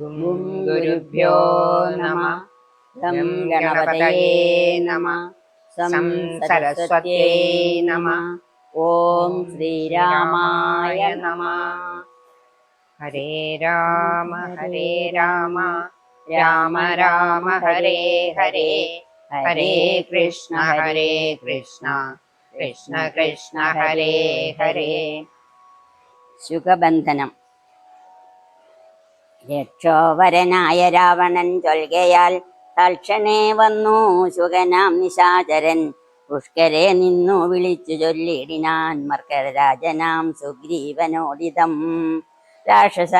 ഗുരുഭ്യോ നമ ഗം ഗണപതയേ നമ സം സരസ്വത്യേ നമ ഓം ശ്രീരാമായ നമ. ഹരേ രാമ ഹരേ രാമ രാമ രാമ ഹരേ ഹരേ. ഹരേ കൃഷ്ണ ഹരേ കൃഷ്ണ കൃഷ്ണ കൃഷ്ണ ഹരേ ഹരേ. ശുഖബന്ധനം രക്ഷോവരനായ രാവണൻ ചൊൽകയാൽ തൽക്ഷണേ വന്നു സുഖനാം നിശാചരൻ. പുഷ്കരെ നിന്നു വിളിച്ചു ചൊല്ലിടിനാൻ മർക്കരരാജനാം സുഗ്രീവനോദിതം രാക്ഷസ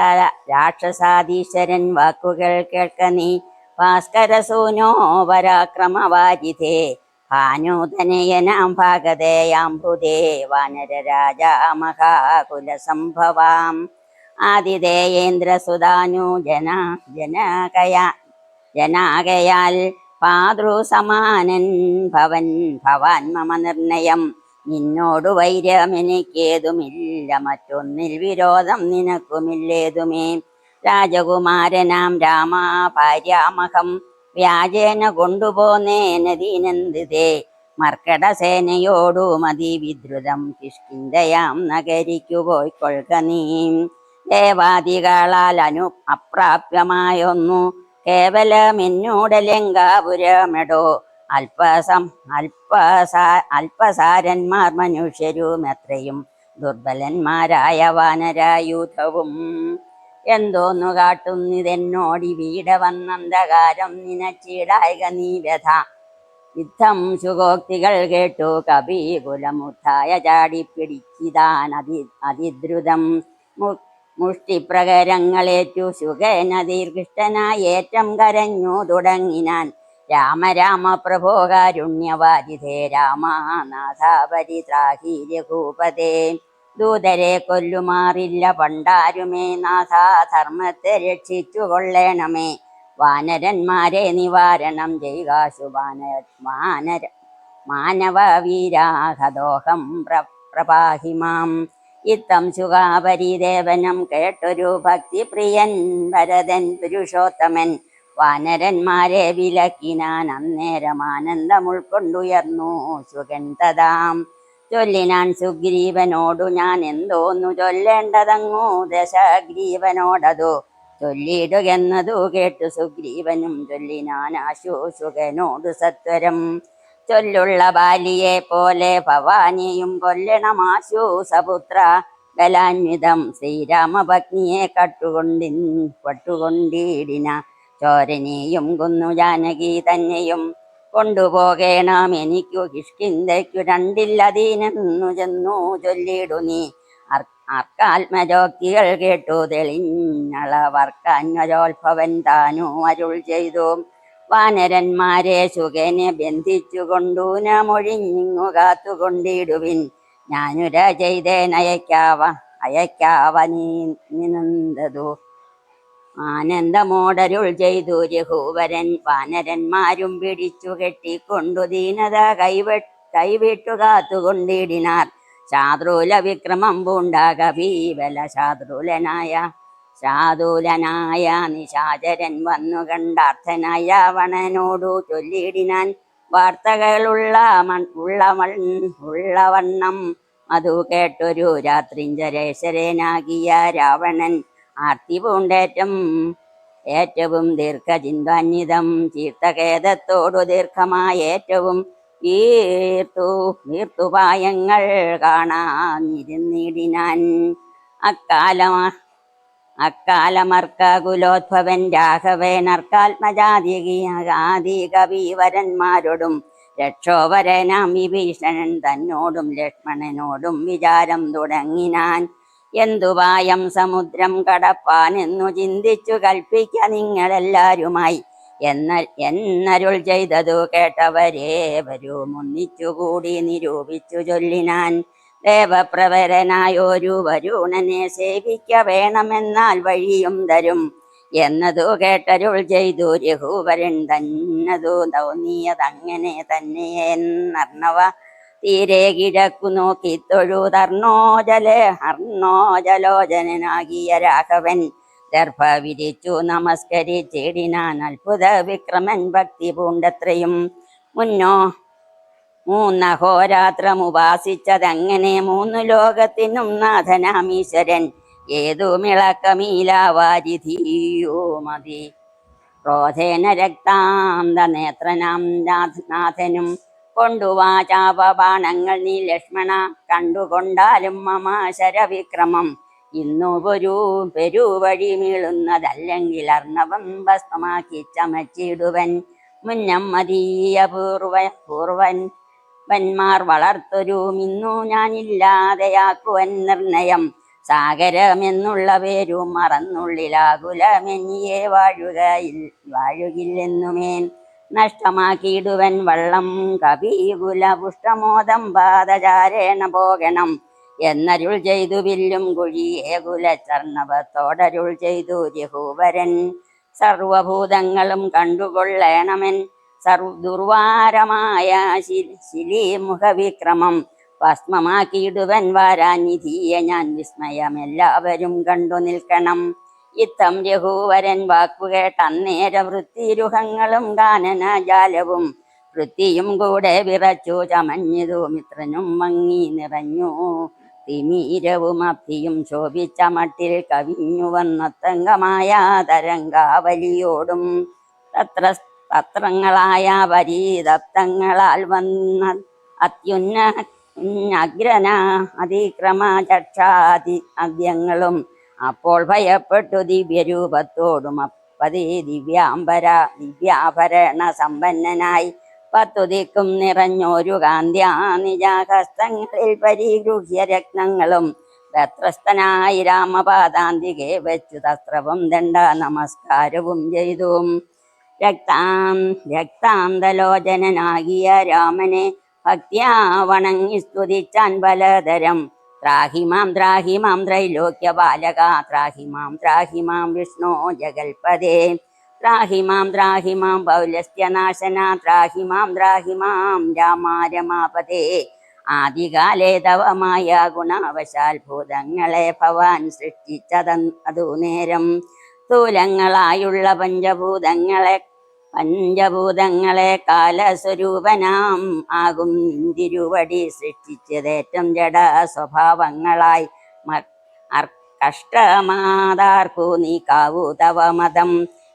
രാക്ഷസാധീശ്വരൻ വാക്കുകൾ കേൾക്ക നീ. ഭാസ്കരസൂനോ പരാക്രമവാരിധേ. ഭാനുതനയനാം ഭാഗതേയാംബുദേ വാനരരാജ മഹാകുലസംഭവാം. ആതിഥേയേന്ദ്രസുതാനു ജന ജനകയാ ജനാകയാൽ പാതൃസമാനൻ ഭവൻ ഭവാൻ മമ നിർണയം. നിന്നോടു വൈര്യമെനിക്കേതുമില്ല മറ്റൊന്നിൽ വിരോധം നിനക്കുമില്ലേതുമേ. രാജകുമാരനാം രാമ ഭാര്യാമഹം വ്യാജേന കൊണ്ടുപോന്നേനദീനന്ദിതേ മർക്കട സേനയോടു മതി വിദ്രുതം കിഷ്കിന്തയാം നഗരിക്കു പോയിക്കൊള്ളുക നീ. ദേവാദികളാൽ അനു അപ്രാപ്യമായൊന്നു. കേവലമെന്നോട് ലങ്കാപുരമെടോ അല്പസം അല്പസാ അല്പസാരന്മാർ മനുഷ്യരും എത്രയും ദുർബലന്മാരായ വാനരായുധവും. എന്തോന്നു കാട്ടുന്നിതെന്നോടി വീട വന്നന്ധകാരം നിനച്ചിടായക നീ വ്യഥ. യുദ്ധം സുഗോക്തികൾ കേട്ടു കപികുലമുദ്ധായ ചാടിപ്പിടിച്ചിതാൻ അതി അതിദ്രുതം. മുഷ്ടിപ്രകരങ്ങളേറ്റു സുഖേന ദീർഘിഷ്ടനായി ഏറ്റം കരഞ്ഞു തുടങ്ങിനാൻ രാമ രാമ പ്രഭോ കാരുണ്യവാരിധേ രാമനാഥ പരിത്രാഹി രഘൂപതേ ദൂതരെ കൊല്ലുമാറില്ല പണ്ടാരുമേ നാഥാധർമ്മത്തെ രക്ഷിച്ചു കൊള്ളേണമേ വാനരന്മാരെ നിവാരണം ചെയ്യുക ശുഭാന വാനര മാനവ വീരാഹദോഹം പ്ര പ്രപാഹിമാം. ഇത്തം ശുഖാപരിദേവനം കേട്ടൊരു ഭക്തിപ്രിയൻ ഭരതൻ പുരുഷോത്തമൻ. വാനരന്മാരെ വിലക്കിനാൻ അന്നേരം ആനന്ദം ഉൾക്കൊണ്ടുയർന്നു സുഖൻ തഥാം ചൊല്ലിനാൻ സുഗ്രീവനോടു ഞാൻ എന്തോന്നു ചൊല്ലേണ്ടതങ്ങു ദശഗ്രീവനോടതു ചൊല്ലിടുകെന്നതു കേട്ടു സുഗ്രീവനും ചൊല്ലിനാൻ ആശു സുഖനോടു സത്വരം. ചൊല്ലുള്ള ബാലിയെ പോലെ ഭവാനിയും കൊല്ലണമാശു സപുത്ര. ബലാന്വിതം ശ്രീരാമഭഗ്നിയെ കട്ടുകൊണ്ടി പട്ടുകൊണ്ടിടിന. ചോരനെയും കുന്നു ജാനകി തന്നെയും കൊണ്ടുപോകേണം. എനിക്കു കിഷ്കിന്തയ്ക്കു രണ്ടില്ലതീനെന്നു ചെന്നു ചൊല്ലിടു നീ. ആർക്കാത്മജോക്തികൾ കേട്ടു തെളിഞ്ഞളവർക്കന്വരോത്ഭവൻ താനു അരുൾ ചെയ്തു. വാനരന്മാരെ സുഖനെ ബന്ധിച്ചുകൊണ്ടു കൊണ്ടു മൊഴിഞ്ഞിങ്ങു കാത്തുകൊണ്ടിടുവിൻ. ഞാനുര നയക്കാവ അയക്കാവ നീ നിന്നതു ആനന്ദമോടരുൾ ചെയ്തു രഘുവരൻ വാനരന്മാരും പിടിച്ചു കെട്ടിക്കൊണ്ടു ദീനത കൈവെ കൈവിട്ടു കാത്തുകൊണ്ടിടിനാർ. ശാദ്രൂല വിക്രമം പൂണ്ടാകീവല ശാദ്രൂലനായ ശാദൂലനായ നിശാചരൻ വന്നു കണ്ടാർത്ഥനായ വണനോടു ചൊല്ലിടിനാൻ വാർത്തകളുള്ള മൺ ഉള്ള മൺ ഉള്ളവണ്ണം. അതു കേട്ടൊരു രാത്രിഞ്ചരേശ്വരനാകിയ രാവണൻ ആർത്തി പൂണ്ടേറ്റം ഏറ്റവും ദീർഘചിന്താന്വിതം ചീർത്തഖേദത്തോടു ദീർഘമായ ഏറ്റവും ഈർത്തു വീർത്തുപായങ്ങൾ കാണാനിരുന്നിടിനാൻ. അക്കാലമാ അക്കാലമർക്കുലോദ്ഭവൻ രാഘവേനർക്കാത്മജാതി കവീവരന്മാരോടും രക്ഷോവരനാം വിഭീഷണൻ തന്നോടും ലക്ഷ്മണനോടും വിചാരം തുടങ്ങിനാൻ. എന്തുവായം സമുദ്രം കടപ്പാനെന്നു ചിന്തിച്ചു കൽപ്പിക്ക നിങ്ങളെല്ലാരുമായി. എന്ന എന്നരുൾ ചെയ്തതു കേട്ടവരേ വരും ഒന്നിച്ചുകൂടി നിരൂപിച്ചു ചൊല്ലിനാൻ. ദേവപ്രവരനായൊരു വരുണനെ സേവിക്ക വേണമെന്നാൽ വഴിയും തരും. എന്നതു കേട്ടരുൾ ചെയ്തു രഘുവരൻ തന്നതു തോന്നിയതങ്ങനെ തന്നെ എന്നർണവ. തീരെ കിഴക്കു നോക്കി തൊഴുതർണോജല ഹർണോജലോചനാകിയ രാഘവൻ. ദർഭ വിരിച്ചു നമസ്കരിച്ചിടിനാൻ അത്ഭുത വിക്രമൻ ഭക്തി പൂണ്ടത്രയും. മുന്നോ മൂന്നഹോരാത്രം ഉപാസിച്ചതങ്ങനെ മൂന്നു ലോകത്തിനും നാഥനാമീശ്വരൻ. ഏതു മിളക്കമീലാവാരിധിയോ മതി. ക്രോധേന രക്താന്ത നേത്രനാം നാഥ- നാഥനും കൊണ്ടുവാചാപബാണങ്ങൾ നീ ലക്ഷ്മണ കണ്ടുകൊണ്ടാലും മമാശരവിക്രമം. ഇന്നു ഒരു പെരുവഴി മീളുന്നതല്ലെങ്കിൽ അർണവം ഭസ്മമാക്കി ചമച്ചിടുവൻ. മുന്നം മതീയ പൂർവ പൂർവൻ വന്മാർ വളർത്തൊരു മിന്നു ഞാനില്ലാതെയാക്കുവൻ നിർണയം. സാഗരമെന്നുള്ള പേരു മറന്നുള്ളിലാകുലമെന്നിയെ വാഴുകയിൽ വാഴുകില്ലെന്നുമേൻ. നഷ്ടമാക്കിയിടുവൻ വള്ളം കവികുല പുഷ്ടമോദം പാദചാരേണ പോകണം. എന്നരുൾ ചെയ്തു വില്ലും കുഴിയേ കുലചർണവത്തോടരുൾ ചെയ്തു രഘുവരൻ. സർവഭൂതങ്ങളും കണ്ടുകൊള്ളേണമെൻ. സർവ ദുർവാരമായ ശിലീമുഖവിക്രമം ഭസ്മമാക്കിയിടുവൻ വാരാനിധിയെ ഞാൻ വിസ്മയം എല്ലാവരും കണ്ടു നിൽക്കണം. ഇത്തം രഘുവരൻ വാക്കുകേട്ട അന്നേര വൃത്തിരുഹങ്ങളും കാനന ജാലവും വൃത്തിയും കൂടെ വിറച്ചു ചമഞ്ഞതു മിത്രനും മങ്ങി നിറഞ്ഞു. തിമീരവും അപ്തിയും ശോഭിച്ച മട്ടിൽ കവിഞ്ഞു വന്നത്തങ്കമായ തരംഗാവലിയോടും തത്ര തത്രങ്ങളായ വരീതപ്തങ്ങളാൽ വന്ന അത്യുന്ന അഗ്രന അതിക്രമ ചക്ഷാതി അദ്യങ്ങളും അപ്പോൾ ഭയപ്പെട്ടു ദിവ്യരൂപത്തോടും അപ്പതി ദിവ്യാംബര ദിവ്യാഭരണ സമ്പന്നനായി പത്തു ദിക്കും നിറഞ്ഞൊരു കാന്ത്യാ നിജാഹസ്തങ്ങളിൽ പരിഗൃഹ്യ രത്നങ്ങളും രത്രസ്ഥനായി രാമപാദാന്തികെ വെച്ചു തസ്ത്രവും ദണ്ഡ നമസ്കാരവും ചെയ്തു. രക്താം രക്താന്തലോചനാകിയ രാമനെ ഭക്ത്യാ വണങ്ങി സ്തുതിച്ചാൻ ബലധരം ത്രാഹിമാം ത്രാഹിമാം ത്രൈലോക്യ ബാലക ത്രാഹിമാം ത്രാഹിമാം വിഷ്ണു ജഗൽപദേ ത്രാഹിമാം ത്രാഹിമാം പൗലസ്ത്യനാശന ത്രാഹിമാം ത്രാഹിമാം രാമാരമാപതേ. ആദികാലേ തവമായ ഗുണവശാൽ ഭൂതങ്ങളെ ഭവാൻ സൃഷ്ടിച്ചതതു നേരം സ്ഥൂലങ്ങളായുള്ള പഞ്ചഭൂതങ്ങളെ പഞ്ചഭൂതങ്ങളെ കാലസ്വരൂപനാം ആകും ഇന്ദിരുവടി സൃഷ്ടിച്ചതേറ്റം ജഡ സ്വഭാവങ്ങളായി. കഷ്ടമാതാർക്കു നീക്കാവൂ തവ മതം.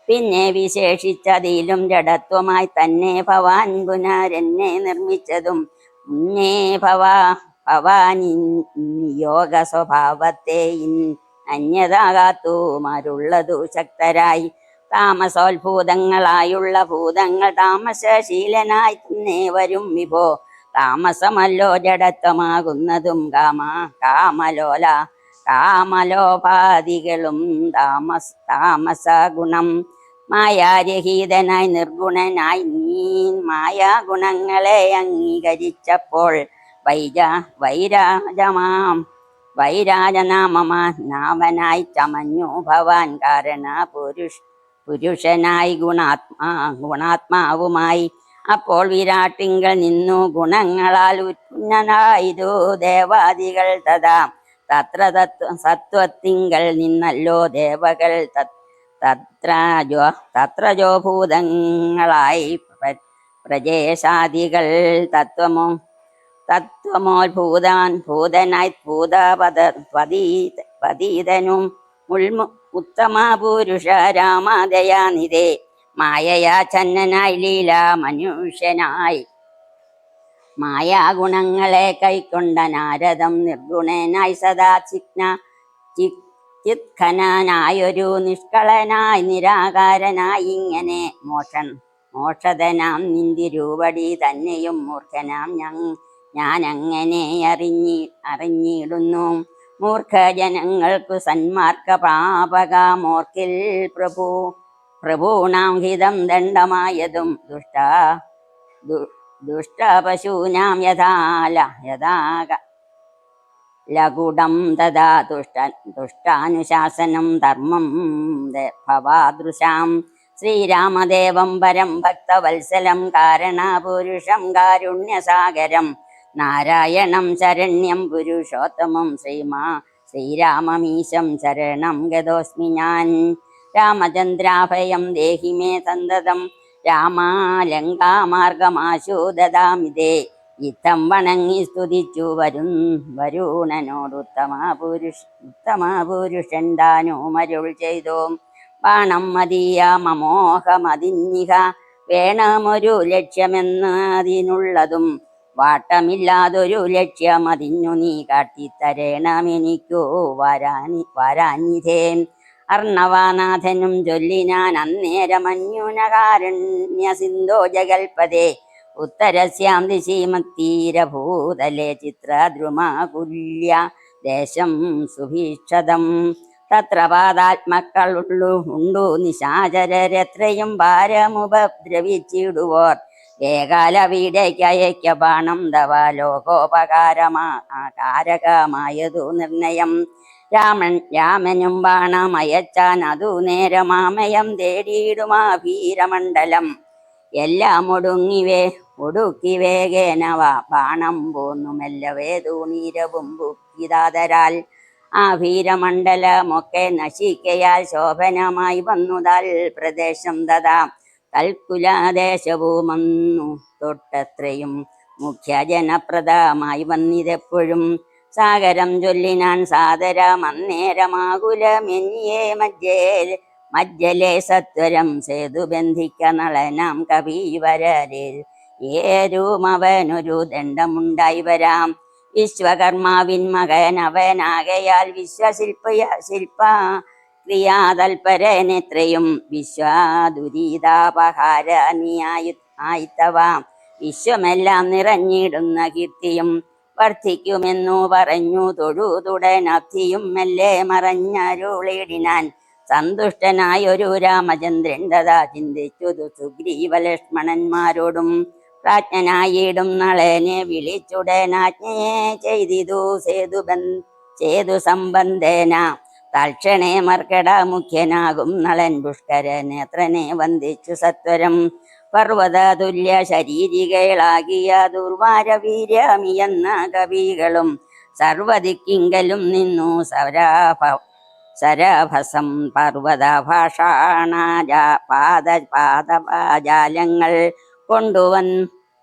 പിന്നെ വിശേഷിച്ചതിലും ജഡത്വമായി തന്നെ ഭവാൻ പുനരെന്നെ നിർമ്മിച്ചതും. മുന്നേ ഭവാ ഭവാനി യോഗ സ്വഭാവത്തെ അന്യതാകാത്തു മരുള്ളതു ശക്തരായി. താമസോത്ഭൂതങ്ങളായുള്ള ഭൂതങ്ങൾ താമസശീലനായി തന്നെ വരും വിഭോ താമസമല്ലോ ജഡത്വമാകുന്നതും കാമ കാമലോല കാമലോപാധികളും താമസ താമസ ഗുണം മായാരഹീതനായി നിർഗുണനായി നീ മായാ ഗുണങ്ങളെ അംഗീകരിച്ചപ്പോൾ വൈജ വൈരാജമാം. വൈരാജനാമമാ നാവനായി ചമഞ്ഞു ഭവാൻ കാരണ പുരുഷ പുരുഷനായി ഗുണാത്മാ ഗുണാത്മാവുമായി. അപ്പോൾ വിരാട്ടിങ്കൾ നിന്നു ഗുണങ്ങളാൽ ഉന്നനായതു ദേവാദികൾ തഥാ. തത്ര തത്വ സത്വത്തിങ്കൾ നിന്നല്ലോ ദേവകൾ തത്രജോ തത്രജോ ഭൂതങ്ങളായി പ്ര- പ്രജേശാദികൾ തത്വമോ തത്വമോത്ഭൂതാൻ ഭൂതനായി ഭൂതപദ പതീ പതീതനും ഉൾമു ഉത്തമ പുരുഷ രാമദയാനിതേ മായയാ ചന്നനായി ലീല മനുഷ്യനായി. മായാഗുണങ്ങളെ കൈക്കൊണ്ട നാരദം നിർഗുണനായി സദാ ചിഗ്ന ചി- ചിത്ഖനായൊരു നിഷ്കളനായി നിരാകാരനായി ഇങ്ങനെ മോഷൻ മോക്ഷതനാം നിന്തിരൂപടി തന്നെയും മൂർഖനാം ഞാൻ ഞാൻ അങ്ങനെ അറിഞ്ഞി അറിഞ്ഞിടുന്നു. മൂർഖജനങ്ങൾക്കു സന്മാർഗ പാപക മോർക്കിൽ പ്രഭു പ്രഭൂണാം ഹിതം ദണ്ഡമായതും ദുഷ്ട ദുഷ്ടപശൂനാം യഥാല യഥാക ലകുടം തഥാ ദുഷ്ട ദുഷ്ടാനുശാസനം ധർമ്മം ഭവാദൃശാം ശ്രീരാമദേവം പരം ഭക്തവത്സലം കാരണപുരുഷം കാരുണ്യസാഗരം നാരായണം ശരണ്യം പുരുഷോത്തമം ശ്രീമാ ശ്രീരാമമീശം ശരണം ഗതോസ്മി ഞാൻ. രാമചന്ദ്രാഭയം ദേഹി മേ സന്തതം. രാമാലങ്കാമാർഗമാശു ദദാമിതേ ഇത്തം വണങ്ങി സ്തുതിച്ചു വരും വരുണനോട് ഉത്തമ പുരുഷ ഉത്തമ പുരുഷൻ ദാനോമരുൾ ചെയ്തു. ബാണം മതിയ മമോഹമതിന്നിഹ വേണമൊരു ലക്ഷ്യമെന്നതിനുള്ളതും വാട്ടമില്ലാതൊരു അതിഞ്ഞു നീ കാട്ടിത്തരേണമെനിക്കോ വരാനി വരാനിധേൻ അർണവാനാഥനും ചൊല്ലി ഞാൻ അന്നേരമന്യുനകാരണ്യ സിന്ധോ ജഗൽപദേ ഉത്തരസ്യാം ദിശീമത്തീരഭൂതലെ ചിത്രദ്രുമാകുല്യ ദേശം സുഭീക്ഷതം. തത്ര പാതാത്മക്കളുള്ളു ഉണ്ടു നിശാചരരെത്രയും ഭാരമുപദ്രവിച്ചിടുവോർ. ഏകാല വീടേക്കയക്ക ബാണം തവ ലോകോപകാരമാ കാരകമായതു നിർണയം. രാമൻ രാമനും ബാണമയച്ചാൻ അതു നേരമാമയം തേടിയിടുമാ ഭീരമണ്ഡലം. എല്ലാം ഒടുങ്ങിവേ ഒടുക്കി വേഗേനവാ ബാണം പോന്നുമെല്ലവേ തൂണീരവും ബുക്കിതാതരാൽ ആ ഭീരമണ്ഡലമൊക്കെ നശിക്കയാൽ ശോഭനമായി വന്നുതാൽ പ്രദേശം തഥാ. തൽക്കുലദേശവുമന്നു തൊട്ടത്രയും മുഖ്യ ജനപ്രദമായി വന്നിതെപ്പോഴും സാഗരം ചൊല്ലിനാൻ സാദരമന്നേരമാകുലമെന്നിയേ മജ്ജേ. മജ്ജലെ സത്വരം സേതു ബന്ധിക്ക നളനാം കവീവരരിൽ. ഏരുമവനൊരു ദണ്ഡമുണ്ടായി വരാം. വിശ്വകർമാവിൻ മകൻ അവനാകയാൽ വിശ്വശില്പ ശില്പ ക്രിയാതൽപരനെത്രയും വിശ്വാദുരിതാപഹാരനിയായി ആയിത്തവാം. വിശ്വമെല്ലാം നിറഞ്ഞിടുന്ന കീർത്തിയും വർദ്ധിക്കുമെന്നു പറഞ്ഞു. തൊഴുതുടനബ്ധിയും മെല്ലെ മറഞ്ഞരുളിടിനാൻ സന്തുഷ്ടനായൊരു രാമചന്ദ്രൻ തഥാ ചിന്തിച്ചു സുഗ്രീവ ലക്ഷ്മണന്മാരോടും പ്രാജ്ഞനായിടും നളനെ വിളിച്ചുടനാജ്ഞയെ ചെയ്തിതു. സേതു സേതു സംബന്ധേന തൽക്ഷണേ മർക്കട മുഖ്യനാകും നളൻ പുഷ്കര നേത്രനെ വന്ദിച്ചു സത്വരം. പർവത തുല്യ ശരീരികളാകിയ ദുർവാര വീര്യമിയെന്ന കവികളും സർവദിക്കിങ്കലും നിന്നു സരാഭ സരഭസം പർവത ഭാഷാണാജാ പാദ പാദപാജാലങ്ങൾ കൊണ്ടുവൻ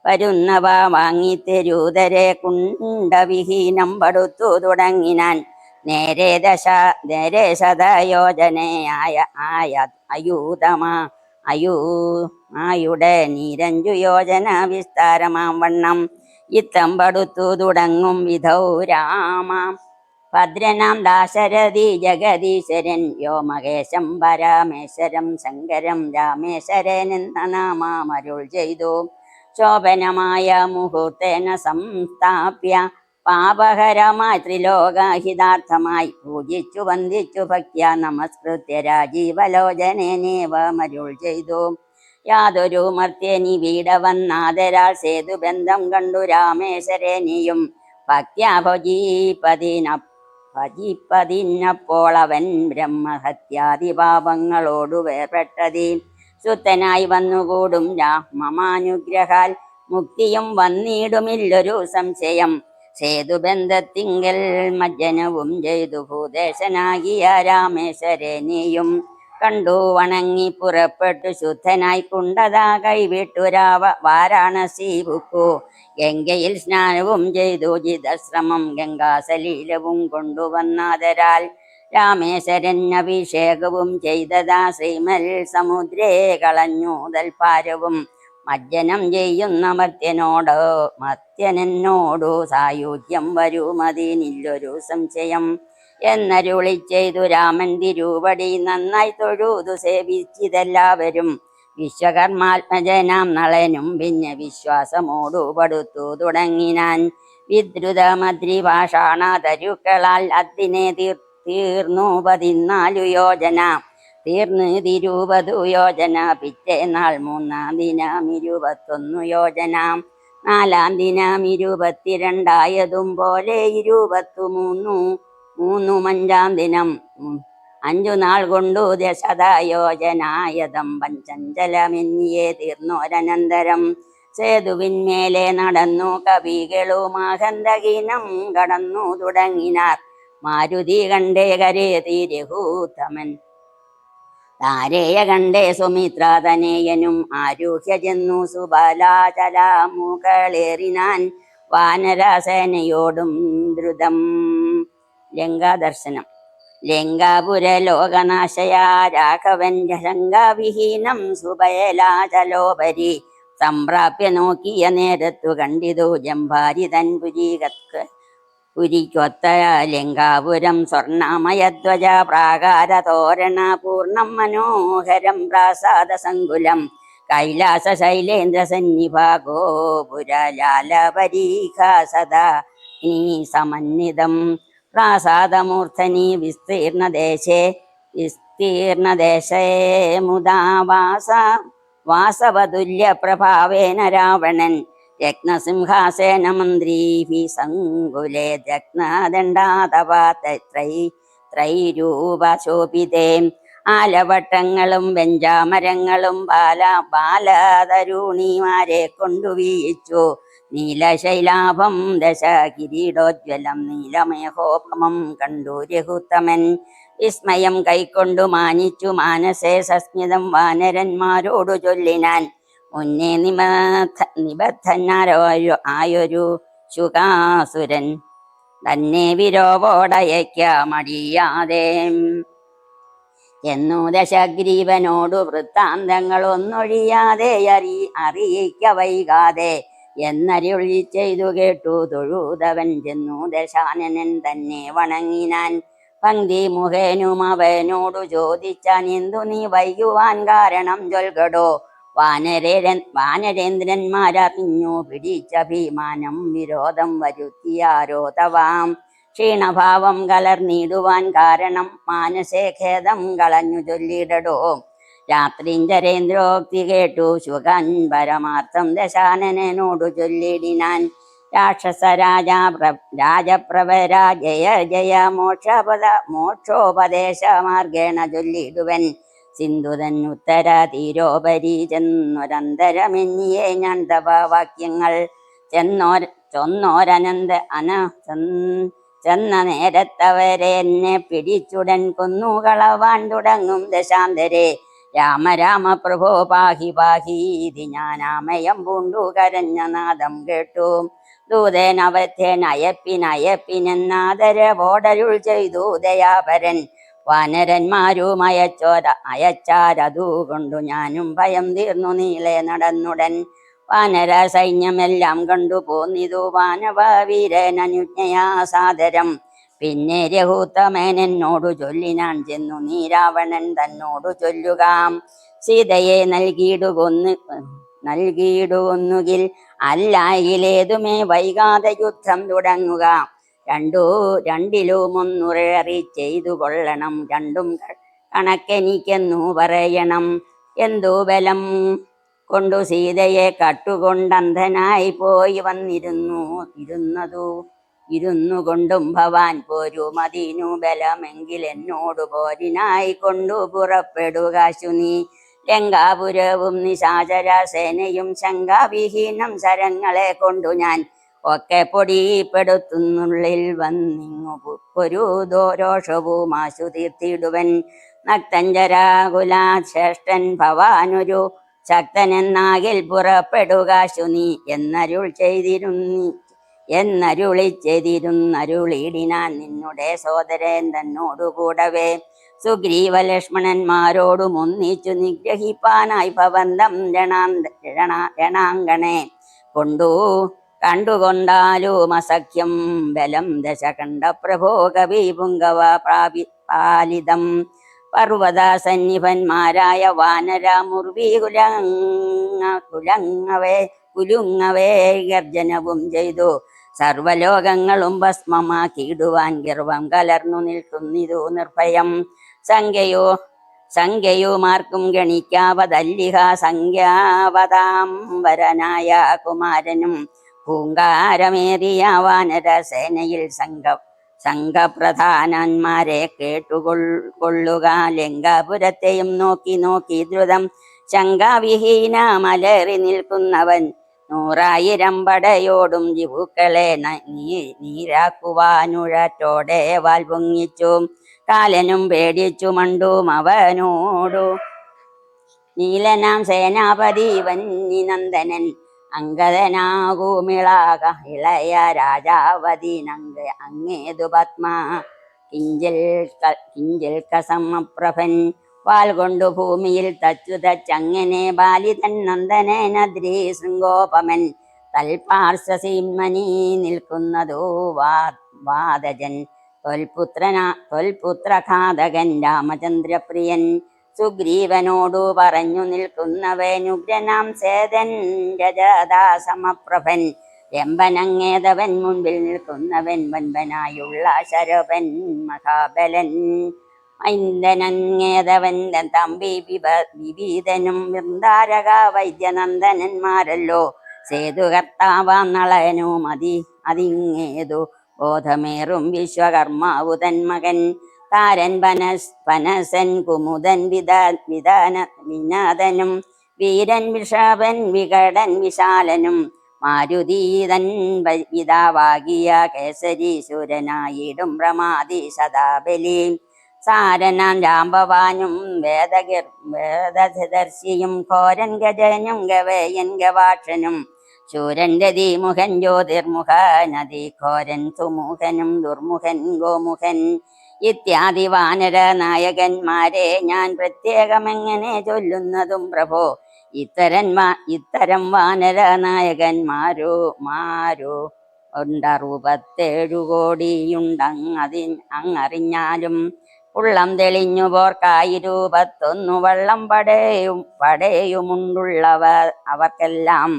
വരുന്നവ വാങ്ങിത്തെരൂതരെ കുണ്ടവിഹീനം പടുത്തു തുടങ്ങിനാൻ നേരെ ദശ നേരെ ശതയോജനയായ ആയ അയൂതമാ അയൂ ആയുടെ നീരഞ്ചു യോജന വിസ്താരമാം വണ്ണം. ഇത്തം പടുത്തു തുടങ്ങും വിധൗ രാമാം. ഭദ്രനാം ദാശരഥി ജഗദീശ്വരൻ വ്യോമകേശം പരാമേശ്വരം ശങ്കരം രാമേശ്വരൻ എന്ന നാമാമരുൾ ചെയ്തു. ശോഭനമായ മുഹൂർത്തേന സംസ്ഥാപ്യ പാപഹരമായി ത്രിലോകഹിതാർത്ഥമായി പൂജിച്ചു വന്ദിച്ചു ഭക്യ നമസ്കൃത്യ രാജീവലോചനേനേവമരുൾ ചെയ്തു. യാതൊരു മർത്യനി സേതു ബന്ധം കണ്ടു രാമേശ്വരനിയും ഭക്യാ ഭജീപതിന ഭജിപ്പതിനപ്പോൾ അവൻ ബ്രഹ്മഹത്യാദി പാപങ്ങളോടു വേർപെട്ടതി. ശുദ്ധനായി വന്നുകൂടും രാമമാനുഗ്രഹാൽ മുക്തിയും വന്നിടുമില്ലൊരു സംശയം. സേതുബന്ധത്തിങ്കൽ മജ്ജനവും ചെയ്തു ഭൂദേശനാകിയ രാമേശ്വരനെയും കണ്ടു വണങ്ങി പുറപ്പെട്ടു ശുദ്ധനായി കുണ്ടതാ കൈവിട്ടു രാവ വാരാണസി ബുക്കു ഗംഗയിൽ സ്നാനവും ചെയ്തു ജിതശ്രമം ഗംഗാസലീലവും കൊണ്ടുവന്നാതരാൽ രാമേശ്വരൻ അഭിഷേകവും ചെയ്തതാ ശ്രീമൽ സമുദ്രേ കളഞ്ഞു തൽപാരവും മജ്ജനം ചെയ്യുന്ന മർത്യനോടോ മർത്യനെന്നോടു സായുജ്യം വരുമതിനില്ലൊരു സംശയം എന്നരുളി ചെയ്തു രാമൻ തിരുവടി നന്നായി തൊഴുതു സേവിച്ചിതെല്ലാവരും. വിശ്വകർമാത്മജനാം നളനും പിന്നെ വിശ്വാസമോടു പടുത്തു തുടങ്ങിനാൻ വിദ്രുത മദ്രി ഭാഷാണ തരുക്കളാൽ അതിനെ തീർ തീർന്നു പതിനാലു യോജന. തീർന്ന് തിരുപതു യോജന. പിറ്റേനാൾ മൂന്നാം ദിനം ഇരുപത്തൊന്നു യോജന. നാലാം ദിനം ഇരുപത്തിരണ്ടായതും പോലെ ഇരുപത്തു മൂന്നു മൂന്നും അഞ്ചാം ദിനം അഞ്ചു നാൾ കൊണ്ടു ദശതായോജനായതം പഞ്ചഞ്ചലമെന്നിയെ തീർന്നോരനന്തരം. സേതുവിന്മേലെ നടന്നു കവികളുമാഹന്തകീനം കടന്നു തുടങ്ങിനാർ. മാരുതി കണ്ടേ കരേ രഘൂത്തമൻ താരേയ കണ്ടേ സുമിത്രാതനേയനും ആരൂഹ്യ ചെന്നു സുബലാചലാമുകളേറിനാൻ വാനരാസേനയോടും ദ്രുതം. ലങ്കാദർശനം. ലങ്കാപുര ലോകനാശയാ രാഘവൻ ലങ്കാവിഹീനം സുബയലാചലോപരി സംപ്രാപ്യ നോക്കിയ നേരത്തു കണ്ടിതു ജംഭാരി തൻ ലങ്കാപുരം സ്വർണമയധ്വജ പ്രാകാര തോരണ പൂർണം മനോഹരം പ്രാസാദ സങ്കുലം കൈലാസ ശൈലേന്ദ്ര സന്നിഭാഗോ പുരലാലപരീഖാ സദാ നീ സമന്വിതം പ്രാസാദമൂർധനി വിസ്തീർണദേശേ വിസ്തീർണദേശേ മുദാ വാസ. വാസവതുല്യ പ്രഭാവേന രാവണൻ രത്നസിംഹാസേന മന്ത്രീഭി സങ്കുലേ രത്നദണ്ഡാതപാത്രൈ ത്രൈരൂപശോഭിതേ ആലവട്ടങ്ങളും വെഞ്ചാമരങ്ങളും ബാല ബാലതരുണിമാരെ കൊണ്ടു നീലശൈലാഭം ദശ കിരീടോജ്വലം നീലമേഹോപമം കണ്ടു രഘുത്തമൻ. വിസ്മയം കൈക്കൊണ്ടു മാനിച്ചു മാനസേ സസ്മിതം വാനരന്മാരോടു ചൊല്ലിനാൻ. മുന്നേ നിബദ്ധ നിബദ്ധനാരോ ആയൊരു ശുകാസുരൻ. തന്നെ വിരോവോടയക്കാമടിയാതെ എന്നു ദശഗ്രീവനോടു വൃത്താന്തങ്ങൾ ഒന്നൊഴിയാതെ അറി അറിയിക്ക വൈകാതെ. എന്നരുളി ചെയ്തു കേട്ടു തൊഴുതവൻ ചെന്നു ദശാനനൻ തന്നെ വണങ്ങിനാൻ. പങ്ക്തി മുഖേനും അവനോടു ചോദിച്ചാൻ എന്തു നീ വൈകുവാൻ കാരണം ചൊൽകടോ? വാനരേരൻ വാനരേന്ദ്രന്മാരറിഞ്ഞു. പിടിച്ച ഭീമാനം വിരോധം വരുത്തിയാരോ തവാം ക്ഷീണഭാവം കലർന്നിടുവാൻ കാരണം മാനസേ ഖേദം കളഞ്ഞു ചൊല്ലിടടോ. രാത്രിഞ്ചരേന്ദ്രോക്തി കേട്ടു. ശുഖൻ പരമാർത്ഥം ദശാനനോടു ചൊല്ലിടിനാൻ. രാക്ഷസ രാജാ പ്ര രാജപ്രവര ജയ ജയ മോക്ഷപദ മോക്ഷോപദേശ മാർഗേണ ചൊല്ലിടുവൻ. സിന്ധുതൻ ഉത്തര തീരോപരി ചെന്നൊരന്തരമെന്നിയെ ഞാൻ തപവാക്യങ്ങൾ ചെന്നോര ചൊന്നോരനന്ത അന ചെന്ന് നേരത്തവരെ എന്നെ പിടിച്ചുടൻ കൊന്നുകളവാൻ തുടങ്ങും ദശാന്തരെ. രാമ രാമ പ്രഭോ പാഹി പാഹി ഇത് ഞാനാമയം പൂണ്ടു കരഞ്ഞ നാദം കേട്ടു. ദൂതൻ അവധ്യൻ ചെയ്തു ദയാപരൻ. വാനരന്മാരും അയച്ചോര അയച്ചാരതു കൊണ്ടു ഞാനും ഭയം തീർന്നു നീളെ നടന്നുടൻ. വാനര സൈന്യമെല്ലാം കണ്ടു പോന്നിതു വാനവ വീരനനുജ്ഞയാ സാദരം. പിന്നെ രഘുത്തമേനോടു ചൊല്ലിനാൻ ചെന്നു നീ രാവണൻ തന്നോടു ചൊല്ലുക. സീതയെ നൽകിയിടുകൊന്നു നൽകിയിടുകൊന്നുകിൽ അല്ലായിലേതുമേ വൈകാതെ യുദ്ധം തുടങ്ങുക. രണ്ടു രണ്ടിലും ഒന്നുറേറി ചെയ്തു കൊള്ളണം. രണ്ടും കണക്കെനിക്കെന്നു പറയണം. എന്തു ബലം കൊണ്ടു സീതയെ കട്ടുകൊണ്ടന്ധനായി പോയി വന്നിരുന്നു. ഇരുന്നതു ഇരുന്നു കൊണ്ടും ഭവാൻ പോരു. മതിനു ബലമെങ്കിൽ എന്നോട് പോരിനായി കൊണ്ടു പുറപ്പെടുക ശുനി. ലങ്കാപുരവും നിശാചര സേനയും ശങ്കാവിഹീനം ശരങ്ങളെ കൊണ്ടു ഞാൻ ഒക്കെ പൊടിപ്പെടുത്തുന്നുള്ളിൽ വന്നിങ്ങു ഒരു ദോരോഷവും ആശു തീർത്തിടുവൻ നക്തഞ്ചരാകുലാശ്രേഷ്ഠൻ ഭവാനൊരു ശക്തനെന്നാകിൽ പുറപ്പെടുക ശുനി എന്നരുൾ ചെയ്തിരുന്നി എന്നരുളി ചെയ്തിരുന്നരുളിടിനാൻ നിന്നുടെ സോദരൻ തന്നോടുകൂടവേ. സുഗ്രീവ ലക്ഷ്മണന്മാരോടും ഒന്നിച്ചു നിഗ്രഹിപ്പാനായി ഭവന്തം രണാന്ത രണ രണാങ്കണേ കൊണ്ടു കണ്ടുകൊണ്ടാലും അസഖ്യം. ബലം ദശ കണ്ട പ്രഭോ കവി പുങ്കവ പ്രാപി പാലിതം. പർവത സന്നിഭന്മാരായ വാനര മുർവി കുലങ്ങ കുലങ്ങവേ കുലുങ്ങവേ ഗർജനവും ചെയ്തു. സർവലോകങ്ങളും ഭസ്മമാക്കിയിടുവാൻ ഗർവം കലർന്നു നിൽക്കുന്നിതു നിർഭയം. സംഖ്യയോ സംഖ്യയുമാർക്കും ഗണിക്കാവതല്ലിഹ സംഖ്യാവതാംബരനായ കുമാരനും പൂങ്കാരമേറിയ വാനര സേനയിൽ സംഘ സംഘപ്രധാനന്മാരെ കേട്ടുകൊൾ കൊള്ളുക. നോക്കി നോക്കി ദ്രുതം ശങ്കാവിഹീന മലറി നിൽക്കുന്നവൻ നൂറായിരം പടയോടും ജിവുക്കളെ നീരാക്കുവാനുഴറ്റോടെ വാൽ പൊങ്ങിച്ചു. കാലനും പേടിച്ചു മണ്ടും അവനോടു. നീലനാം സേനാപതി വന്യനന്ദനൻ അങ്കദനാകൂമിളാക ഇളയ രാജാവതി നങ്ക അങ്ങേതു പത്മ. കിഞ്ചിൽ കിഞ്ചിൽ കസമപ്രഭൻ പാൽ കൊണ്ടു ഭൂമിയിൽ തച്ചു തച്ചങ്ങനെ ബാലിതൻ നന്ദനദ്രി ശൃംഗോപമൻ. തൽപാർശ്വസീമനി നിൽക്കുന്നതോ വാദജൻ. തൊൽപുത്രനാ തൊൽപുത്രഘാതകൻ രാമചന്ദ്രപ്രിയൻ സുഗ്രീവനോടു പറഞ്ഞു നിൽക്കുന്നവനുഗ്രനാം സേതൻ രജദാസമപ്രഭൻ. രംബനങ്ങേതവൻ മുൻപിൽ നിൽക്കുന്നവൻ വൻപനായുള്ള ശരവൻ മഹാബലൻ. ഐന്ദനങ്ങേതവൻ തമ്പി വിഭ വിഭീതനും വൃന്ദാരക വൈദ്യനന്ദനന്മാരല്ലോ. സേതുകർത്താവാം നളനും അതി അതിങ്ങേതു ബോധമേറും വിശ്വകർമാവു തന്മകൻ താരൻ പനസ് പനസൻ കുമുദൻ വിദാ വിധാന വിനാദനും വീരൻ വിഷാപൻ വികടൻ വിശാലനും മാരുതീതൻ പിതാവാകിയ കേസരീശ്വരനായിടും പ്രമാതി സദാബലി. സാരനാം രാംഭവാനും വേദഗിർ വേദദർശിയും ഘോരൻ ഗജനും ഗവേയൻ ഗവാക്ഷനും ശൂരൻ ഗതിമുഖൻ ജ്യോതിർമുഖ നദി ഘോരൻ സുമുഖനും ദുർമുഖൻ ഗോമുഖൻ ഇത്യാദി വാനര നായകന്മാരെ ഞാൻ പ്രത്യേകമെങ്ങനെ ചൊല്ലുന്നതും പ്രഭോ? ഇത്തരം ഇത്തരം വാനര നായകന്മാരോ മാരോ? ഉണ്ടറുപത്തേഴു കോടിയുണ്ടങ്ങതിൻ അങ്ങറിഞ്ഞാലും ഉള്ളം തെളിഞ്ഞു പോർക്കായി രൂപത്തൊന്നു വള്ളം പടയും പടയുമുണ്ടുള്ളവ അവർക്കെല്ലാം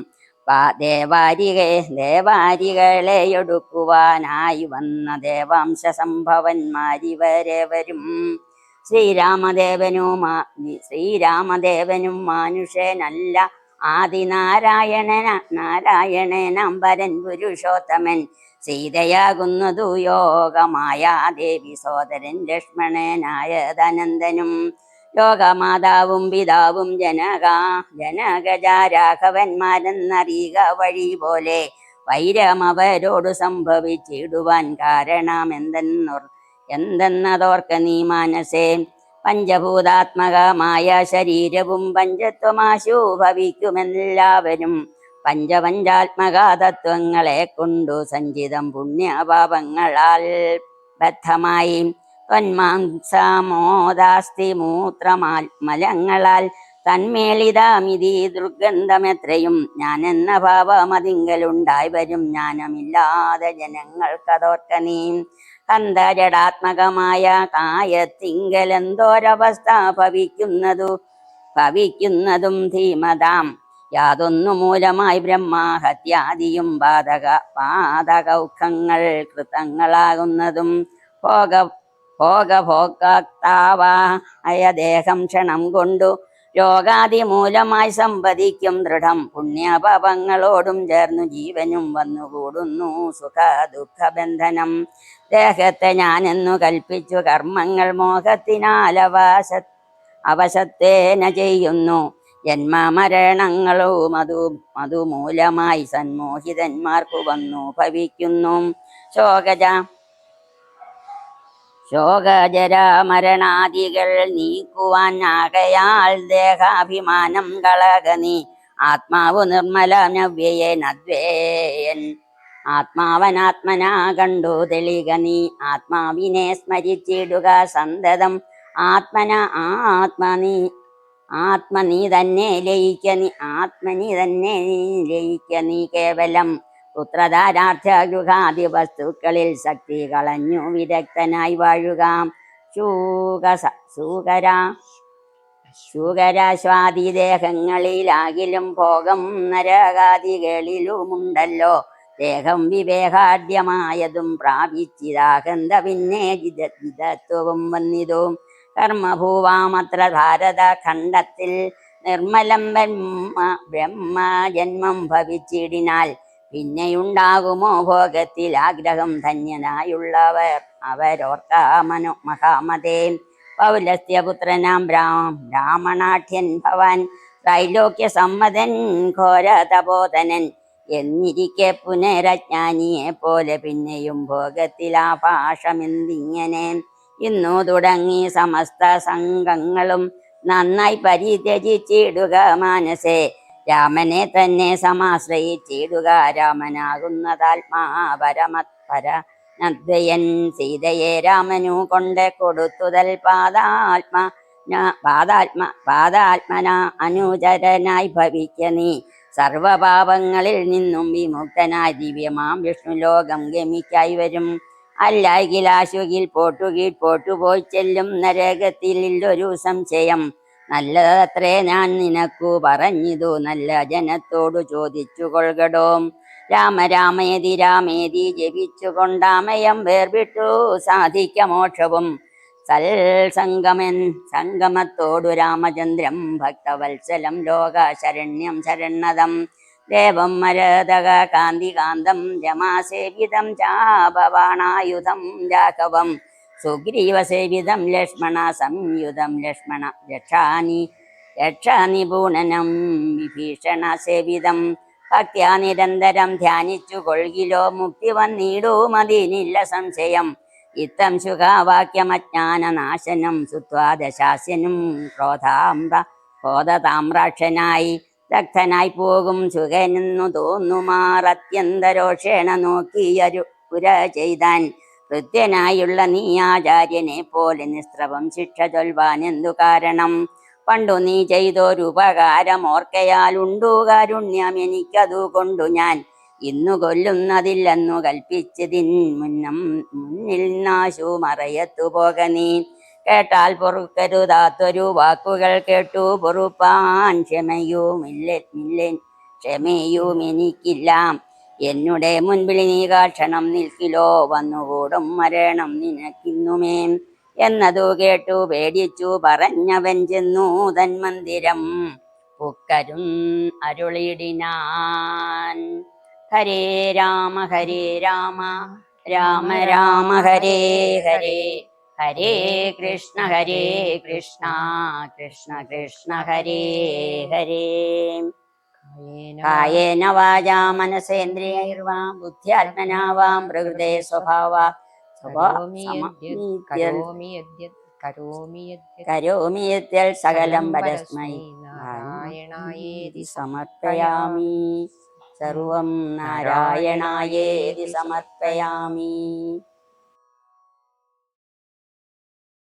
ദേവാരികെ ദേവാരികളെ എടുക്കുവാനായി വന്ന ദേവാംശ സംഭവന്മാരിവരെവരും ശ്രീരാമദേവനും മാ- ശ്രീരാമദേവനും മാനുഷനല്ല ആദിനാരായണന നാരായണനമ്പരൻ പുരുഷോത്തമൻ. സീതയാകുന്നതു യോഗമായ ദേവി സോദരൻ ലക്ഷ്മണനായ ധനന്ദനും ലോകമാതാവും പിതാവും ജനക ജനകജാരാഘവന്മാരെന്നറിയുക വഴി പോലെ വൈരമവരോട് സംഭവിച്ചിടുവാൻ കാരണമെന്തെന്നോർ എന്തെന്നതോർക്ക നീ മാനസേ. പഞ്ചഭൂതാത്മകമായ ശരീരവും പഞ്ചത്വമാശു ഭവിക്കുമെല്ലാവരും പഞ്ചപഞ്ചാത്മകാതത്വങ്ങളെ കൊണ്ടു സഞ്ചിതം പുണ്യപാപങ്ങളാൽ ബദ്ധമായി. ത്വന്മാംസമോദാസ്തി മൂത്രമാൽ മലങ്ങളാൽ തന്മേളിതാമിതി ദുർഗന്ധമെത്രയും. ഞാനെന്ന ഭാവമതിങ്കലുണ്ടായി വരും. ജ്ഞാനമില്ലാതെ ജനങ്ങൾക്കതോർക്ക നീ കന്തജടാത്മകമായ കായത്തിങ്കലെന്തോരവസ്ഥ ഭവിക്കുന്നതു? ഭവിക്കുന്നതും ധീമതാം. യാതൊന്നു മൂലമായി ബ്രഹ്മാഹത്യാദിയും പാതക പാതകൗഖങ്ങൾ കൃതങ്ങളാകുന്നതും ഭോഗ ഭോഗഭോക്താവായ ദേഹം ക്ഷണം കൊണ്ടു രോഗാതിമൂലമായി മൂലമായി സമ്പദിക്കും ദൃഢം പുണ്യപാപങ്ങളോടും ചേർന്നു ജീവനും വന്നുകൂടുന്നു സുഖ ദുഃഖബന്ധനം ദേഹത്തെ ഞാനെന്നു കൽപ്പിച്ചു കർമ്മങ്ങൾ മോഹത്തിനാലവശ അവശത്തേന ചെയ്യുന്നു. ജന്മ ജന്മമരണങ്ങളും മധു അതുമൂലമായി സന്മോഹിതന്മാർക്കു വന്നു ഭവിക്കുന്നു. ശോകജ ശോകജരാമരണാദികൾ നീക്കുവാൻ ആകയാൽ ദേഹാഭിമാനം കളക നീ ആത്മാവു നിർമ്മല നവ്യയെ നദ്വേയൻ. ആത്മാവനാത്മനാ കണ്ടു തെളികനി. ആത്മാവിനെ സ്മരിച്ചിടുക സന്തതം. ആത്മന ആത്മനീ. ആത്മനീ തന്നെ ലയിക്ക നീ ആത്മനി തന്നെ നീ ലയിക്ക നീ കേവലം. പുത്രധാരാർത്ഥഗൃഹാദി വസ്തുക്കളിൽ ശക്തി കളഞ്ഞു വിദഗ്ധനായി വാഴുക. ശൂകസ ശൂകര ശൂകരാശ്വാദി ദേഹങ്ങളിലാകിലും ഭോഗം നരകാദികളിലുമുണ്ടല്ലോ. ദേഹം വിവേകാഢ്യമായതും പ്രാപിച്ചിതാകന്ത പിന്നെ ജിതത്വവും വന്നിതും. കർമ്മഭൂവാമത്ര ഭാരത ഖണ്ഡത്തിൽ നിർമ്മലം ബ്രഹ്മ ബ്രഹ്മജന്മം ഭവിച്ചിടിനാൽ പിന്നെയുണ്ടാകുമോ ഭോഗത്തിൽ ആഗ്രഹം ധന്യനായുള്ളവർ. അവരോർക്ക മനു മഹാമതേ. പൗലസ്യപുത്രനാം ബ്രാം ബ്രാഹ്മണാഠ്യൻ ഭവാൻ ത്രൈലോക്യ സമ്മതൻ ഘോരതബോധനൻ എന്നിരിക്കെ പുനരജ്ഞാനിയെ പോലെ പിന്നെയും ഭോഗത്തിൽ ഭോഗത്തിലാഭാഷമെന്തിങ്ങനെ ഇന്നു തുടങ്ങി സമസ്ത സംഘങ്ങളും നന്നായി പരിത്യജിച്ചിടുക മാനസേ. രാമനെ തന്നെ സമാശ്രയിച്ചിടുക. രാമനാകുന്നതാത്മാപരമത്പര നദ്വയൻ സീതയെ രാമനു കൊണ്ട് കൊടുത്തുതൽ പാദാത്മ പാദാത്മ പാദാത്മന അനുചരനായി ഭവിക്ക നീ. സർവപാപങ്ങളിൽ നിന്നും വിമുക്തനായി ദിവ്യമാം വിഷ്ണു ലോകം ഗമിക്കായി വരും. അല്ലായെങ്കിൽ ആശുകിൽ പോട്ടുകീഴ് പോട്ടുപോയി ചെല്ലും നരകത്തിലൊരു സംശയം. നല്ലതത്രേ ഞാൻ നിനക്കു പറഞ്ഞിതു. നല്ല ജനത്തോടു ചോദിച്ചു കൊൾകടോം രാമ രാമേതി രാമേതി ജപിച്ചുകൊണ്ടാമയം വേർവിട്ടു സാധിക്ക മോക്ഷവും. സൽസംഗമൻ സംഗമത്തോടു രാമചന്ദ്രം ഭക്തവത്സലം ലോക ശരണ്യം ശരണദം ദേവം മരതക കാന്തികാന്തം രമാസേവിതം ചാപവാണായുധം രാഘവം. സുഗ്രീവസേവിതം ലക്ഷ്മണ സംയുതം ലക്ഷ്മണ. രക്ഷാനി രക്ഷാനിപൂണനം വിഭീഷണ സേവിതം. ഭക്യാ നിരന്തരം ധ്യാനിച്ചു കൊള്ളിലോ മുക്തി വന്നിടുമതിനില്ല സംശയം. ഇത്തം ശുഖാവാക്യമജ്ഞാനനാശനം സുത്വാദശാസ്യനും ക്രോധാമ്ര ക്രോധതാമ്രാക്ഷനായി ദഗ്ധനായി പോകും. സുഖനെന്നു തോന്നുമാറത്യന്തരോഷേണ നോക്കിയരു പുര ചെയ്താൻ കൃത്യനായുള്ള നീ ആചാര്യനെ പോലെ നിസ്ത്രവം ശിക്ഷ ചൊൽവാൻ എന്തു കാരണം? പണ്ടു നീ ചെയ്തൊരുപകാരം ഓർക്കയാലുണ്ടു കാരുണ്യം എനിക്കതു കൊണ്ടു ഞാൻ. ഇന്നു കൊല്ലുന്നതില്ലെന്നു കൽപ്പിച്ചതിൻ മുന്നം മുന്നിൽ നാശു മറയത്തു പോക നീ. കേട്ടാൽ പൊറുക്കരുതാത്തൊരു വാക്കുകൾ കേട്ടു പൊറുപ്പാൻ ക്ഷമയുമില്ല ക്ഷമയുമെനിക്കില്ല. എന്നുടെ മുൻപിൽ നീ കാക്ഷണം നിൽക്കിലോ? വന്നുകൂടും മരണം നിനക്കിന്നുമേ. എന്നതു കേട്ടു പേടിച്ചു പറഞ്ഞവൻ ചെന്നു തൻ മന്ദിരം. പുക്കരും അരുളിടിനാൻ ഹരേ രാമ ഹരേ രാമ. രാമ രാമ ഹരേ ഹരേ. ഹരേ കൃഷ്ണ ഹരേ കൃഷ്ണ. കൃഷ്ണ കൃഷ്ണ ഹരേ ഹരേ. കായേന വാചാ മനസേന്ദ്രിയൈർവാ ബുദ്ധ്യാത്മനാ വാം പ്രകൃതേ സ്വഭാവ. കരോമി യത്യൽ സകലം പരസ്മൈ. നാരായണായേതി സമർപ്പയാമി. സർവം നാരായണായേതി സമർപ്പയാമി.